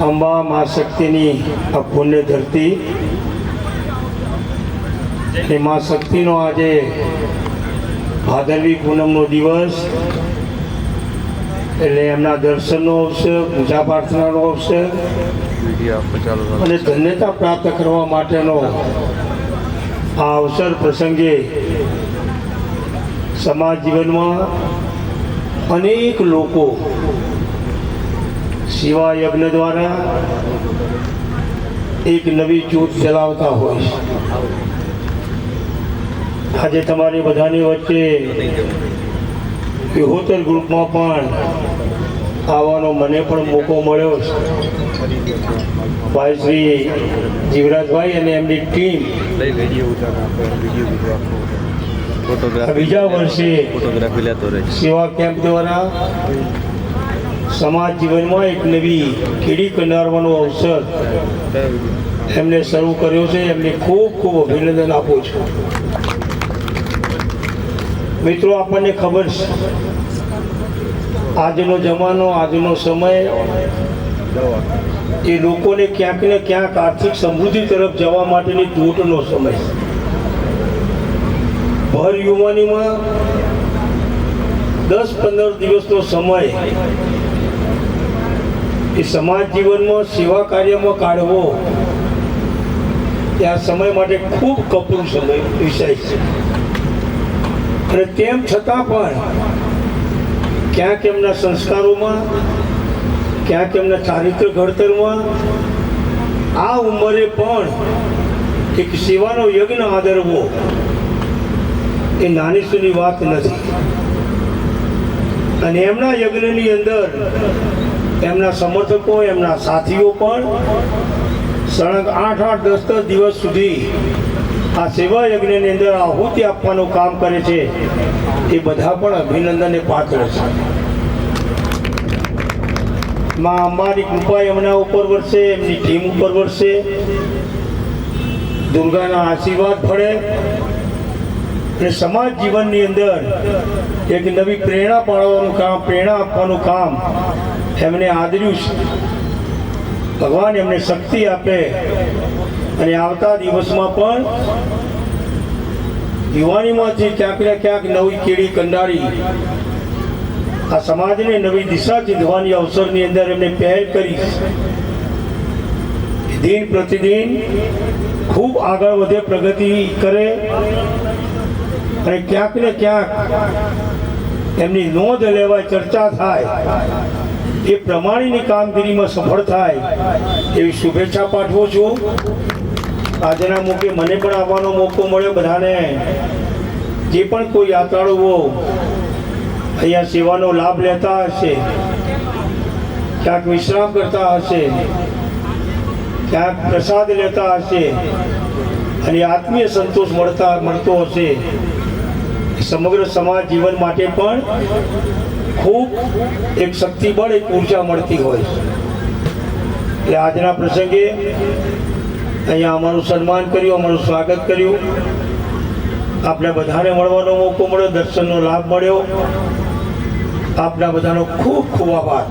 અંબા મા શક્તિની આ પુણ્ય ધરતી એ મા શક્તિનો આજે ભાદરવી પૂનમનો દિવસ એટલે એમના દર્શનનો અવસર, પૂજા પ્રાર્થનાનો અવસર. અને ધન્યતા પ્રાપ્ત કરવા માટેનો આ અવસર પ્રસંગે સમાજ જીવનમાં અનેક લોકો શિવા યજ્ઞ દ્વારા એક નવી જૂથ ચલાવતા હોય આજે તમારી બધાની વચ્ચે વિહોતર ગ્રુપમાં પણ આવવાનો મને પણ મોકો મળ્યો છે. ભાઈ શ્રી જીવરાજભાઈ અને એમની ટીમ બીજો વર્ષે સેવા કેમ્પ દ્વારા સમાજ જીવનમાં એક નવી કીડી કંડારવાનો અવસર એમને શરૂ કર્યો છે. એમને ખૂબ ખૂબ અભિનંદન આપું છું. મિત્રો, આપણને ખબર છે, આજનો જમાનો, આજનો સમય એ લોકોને ક્યાંક ને ક્યાંક આર્થિક સમૃદ્ધિ તરફ જવા માટેની દોટનો સમય ભર યુવાનીમાં દસ પંદર દિવસનો સમય એ સમાજ જીવનમાં સેવા કાર્યમાં કાઢવો એ આ સમય માટે ખૂબ કપરું સમય વિષય છે. અને તેમ છતાં પણ ક્યાંક એમના સંસ્કારોમાં, ક્યાંક એમના ચારિત્ર ઘડતરમાં આ ઉંમરે પણ એક સેવાનો યજ્ઞ આદરવો એ નાની સુની વાત નથી. અને એમના યજ્ઞની અંદર એમના સમર્થકો, એમના સાથીઓ પણ સળંગ આઠ આઠ દસ દસ દિવસ સુધી આ સેવા યજ્ઞની અંદર આહુતિ આપવાનું કામ કરે છે, એ બધા પણ અભિનંદનને પાત્ર છે. માં અંબાની કૃપા એમના ઉપર વરસે, એમની ટીમ ઉપર વરસે. દુર્ગાના આશીર્વાદ ભળે. અને સમાજ જીવનની અંદર એક નવી પ્રેરણા પાડવાનું કામ, પ્રેરણા આપવાનું કામ એમને આદર્યું છે. ભગવાન એમને શક્તિ આપે અને આવતા દિવસમાં પણ યુવાનીમાંથી ક્યાંક ને ક્યાંક નવી કેળી કંડારી આ સમાજને નવી દિશા ચીંધવાની અવસરની અંદર એમને પહેલ કરી દિન પ્રતિદિન ખૂબ આગળ વધે પ્રગતિ કરે અને ક્યાંક ને ક્યાંક એમની નોંધ લેવાય ચર્ચા થાય, એ પ્રમાણેની કામગીરીમાં સફળ થાય એવી શુભેચ્છા પાઠવું છું. આજના મોકે મને પણ આવવાનો મોકો મળ્યો બધાને. જે પણ કોઈ યાત્રાળુઓ અહીંયા સેવાનો લાભ લેતા હશે, ક્યાંક વિશ્રામ કરતા હશે, ક્યાંક પ્રસાદ લેતા હશે, અને આત્મીય સંતોષ મળતા, મળતો હશે સમગ્ર સમાજ જીવન માટે પણ ખૂબ એક શક્તિબળ, એક ઊર્જા મળતી હોય છે. એટલે આજના પ્રસંગે અહીંયા અમારું સન્માન કર્યું, અમારું સ્વાગત કર્યું. આપણે બધાને મળવાનો મોકો મળ્યો, દર્શનનો લાભ મળ્યો. આપના બધાનો ખૂબ ખૂબ આભાર.